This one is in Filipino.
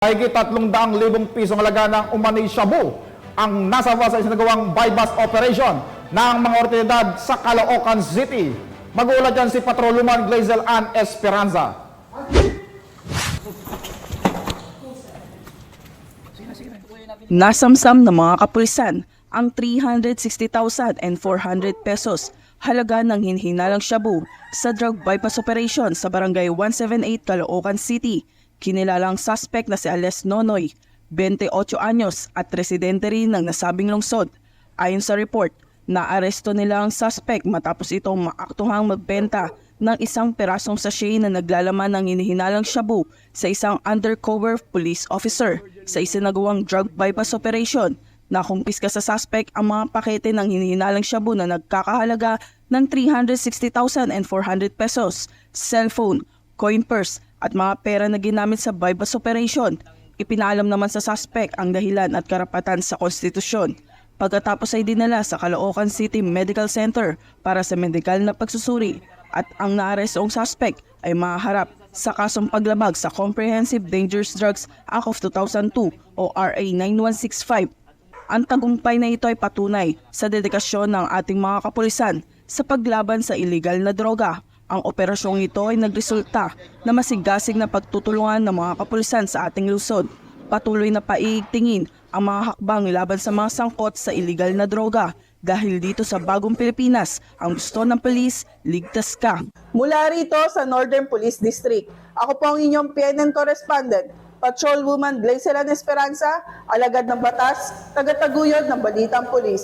Higit 300,000 pisong halaga ng umani shabu ang nasawa sa isinagawang bypass operation ng mga otoridad sa Caloocan City. Magulat yan si Patrolwoman Glazel Ann Esperanza. Nasamsam ng mga kapulisan ang 360,000 and 400 pesos halaga ng hinhinalang shabu sa drug bypass operation sa barangay 178 Caloocan City. Kinilalang suspect na si Ales Nonoy, 28 anyos at residente rin ng nasabing lungsod. Ayon sa report, naaresto nila ang suspect matapos itong maaktuhang magbenta ng isang perasong sachet na naglalaman ng hinihinalang shabu sa isang undercover police officer sa isinagawang drug bypass operation. Nakumpiska sa suspect ang mga pakete ng hinihinalang shabu na nagkakahalaga ng 360,000 and 400 pesos, cellphone, coin purse at mga pera na ginamit sa bypass operation. Ipinalam naman sa suspect ang dahilan at karapatan sa konstitusyon. Pagkatapos ay dinala sa Caloocan City Medical Center para sa medikal na pagsusuri at ang naarestong suspect ay maharap sa kasong paglabag sa Comprehensive Dangerous Drugs Act of 2002 o RA 9165. Ang tagumpay na ito ay patunay sa dedikasyon ng ating mga kapulisan sa paglaban sa illegal na droga. Ang operasyong ito ay nagresulta na masigasig na pagtutulungan ng mga kapulisan sa ating lungsod. Patuloy na paiigtingin ang mga hakbang laban sa mga sangkot sa illegal na droga dahil dito sa bagong Pilipinas, ang gusto ng polis, ligtas ka. Mula rito sa Northern Police District, ako po ang inyong PNN correspondent, Patrolwoman Glacelan Esperanza, alagad ng batas, tagataguyod ng Balitang Pulis.